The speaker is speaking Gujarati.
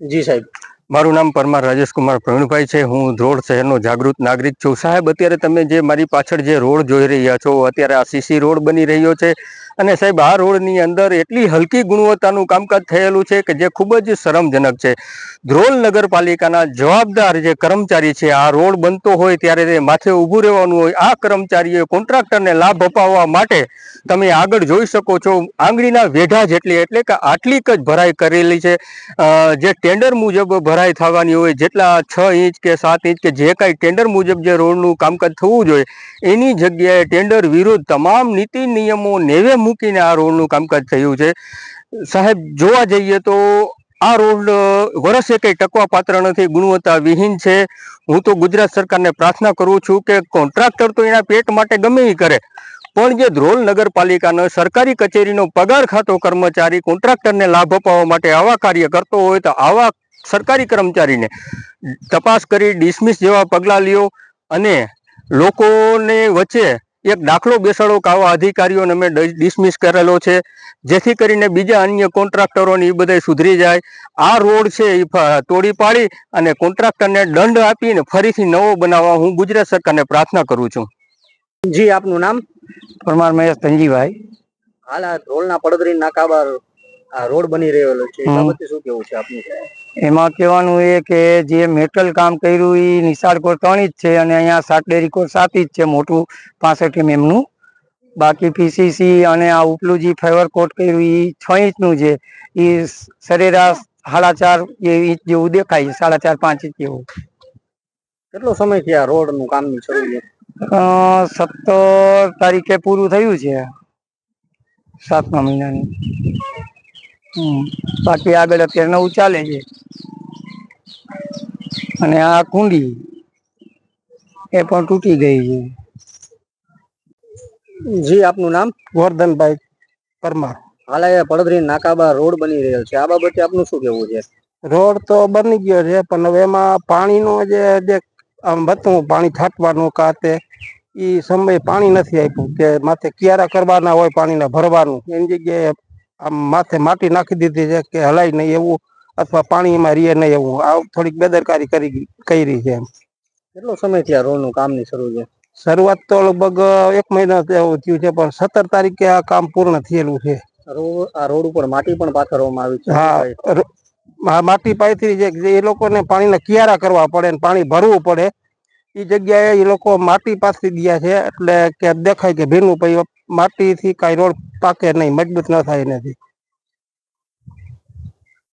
જી સાહેબ. મારું નામ પરમાર રાજેશકુમાર પ્રવીણભાઈ છે. હું ધ્રોળ શહેરનો જાગૃત નાગરિક છું. સાહેબ, અત્યારે તમે જે મારી પાછળ જે રોડ જોઈ રહ્યા છો, અત્યારે આ સીસી રોડ બની રહ્યો છે. અને સાહેબ, આ રોડની અંદર એટલી હલકી ગુણવત્તાનું કામકાજ થયેલું છે કે જે ખૂબ જ શરમજનક છે. ધ્રોલ નગરપાલિકાના જવાબદાર જે કર્મચારી છે, આ રોડ બનતો હોય ત્યારે તે માથે ઊભું રહેવાનું હોય, આ કર્મચારીએ કોન્ટ્રાક્ટરને લાભ અપાવવા માટે તમે આગળ જોઈ શકો છો, આંગળીના વેઢા જેટલી, એટલે કે આટલીક જ ભરાઈ કરેલી છે. જે ટેન્ડર મુજબ ભરાઈ થવાની હોય, જેટલા છ ઇંચ કે સાત ઇંચ કે જે કાંઈ ટેન્ડર મુજબ જે રોડનું કામકાજ થવું જોઈએ, એની જગ્યાએ ટેન્ડર વિરુદ્ધ તમામ નીતિ નિયમો નેવે મૂકીને આ રોડનું કામકાજ થયું છે. સાહેબ, જોવા જઈએ તો આ રોડ વર્ષે કંઈ ટકવા પાત્ર નથી, ગુણવત્તા વિહીન છે. હું તો ગુજરાત સરકારને પ્રાર્થના કરું છું કે કોન્ટ્રાક્ટર તો એના પેટ માટે ગમે એ કરે, પણ જે ધ્રોલ નગરપાલિકાનો સરકારી કચેરીનો પગાર ખાતો કર્મચારી કોન્ટ્રાક્ટરને લાભ અપાવવા માટે આવા કાર્ય કરતો હોય તો આવા સરકારી કર્મચારીને તપાસ કરી, ડિસમિસ જેવા પગલાં લ્યો અને લોકોને વચ્ચે એક દાખલો બેસાડો કે આવા અધિકારીઓને અમે ડિસમિસ કરેલો છે. જેથી કરીને બીજા અન્ય કોન્ટ્રાક્ટરોને એ બધા સુધરી જાય. આ રોડ છે એ તોડી પાડી અને કોન્ટ્રાક્ટરને દંડ આપીને ફરીથી નવો બનાવવા હું ગુજરાત સરકારને પ્રાર્થના કરું છું. જી આપનું નામ? પરમાર મહેશ ધનજીભાઈ. હાલ આ ઢોલના પડદરી નાકા બાર આ રોડ બની રહેલો છે એ બાબતે શું કેવું છે આપનું? એમાં કહેવાનું એ કે જે મેટલ કામ કર્યું એ નિશાળ કોર ત્રણ જ છે અને અહીંયા સાત ડેરી કોર સાત જ છે મોટું પાસઠ એમએમનું બાકી પીસીસી અને આ ઉપલું જે ફેવર કોટ કર્યું એ છ ઇંચનું છે. એ સરેરાશ સાડા ચાર ઇંચ જેવું દેખાય છે સાડા ચાર પાંચ ઇંચ જેવું. કેટલો સમય થયા રોડનું કામ શરૂ અ, સત્તર તારીખે પૂરું થયું છે. સાતમા મહિનાની. બાકી આગળ અત્યારે નવું ચાલે છે. અને આ કુંડી એ પણ તૂટી ગઈ છે. જી આપનું નામ? ગોરધનભાઈ પરમાર. હાલ એ પડદરી નાકાબા રોડ બની રહ્યો છે. આ બાબતે આપનું શું કેવું છે? રોડ તો બની ગયો છે પણ હવે એમાં પાણીનો જે જે આમ હતું પાણી છાંટવાનું કાતે એ સમય પાણી નથી આપ્યું. કે માથે ક્યારે કરવાના હોય પાણીને ભરવાનું. એની જગ્યાએ આમ માથે માટી નાખી દીધી છે કે હલાય નહીં એવું અથવા પાણી એમાં રીએ નહીં એવું. આ થોડીક બેદરકારી કરી કરી છે કેટલો સમય થયા આ રોડનું કામની શરૂ છે? શરૂઆત તો લગભગ એક મહિના થયું છે પણ સત્તર તારીખે આ કામ પૂર્ણ થયેલું છે. આ રોડ ઉપર માટી પણ પાથરવામાં આવી છે? હા આ માટી પાથરી છે એ લોકોને પાણીના કિયારા કરવા પડે ને પાણી ભરવું પડે. એ જગ્યાએ એ લોકો માટી પાથરી ગયા છે એટલે કે દેખાય કે ભીનું પછી માટીથી કાંઈ રોડ પાકે નહીં મજબૂત ન થાય એનાથી.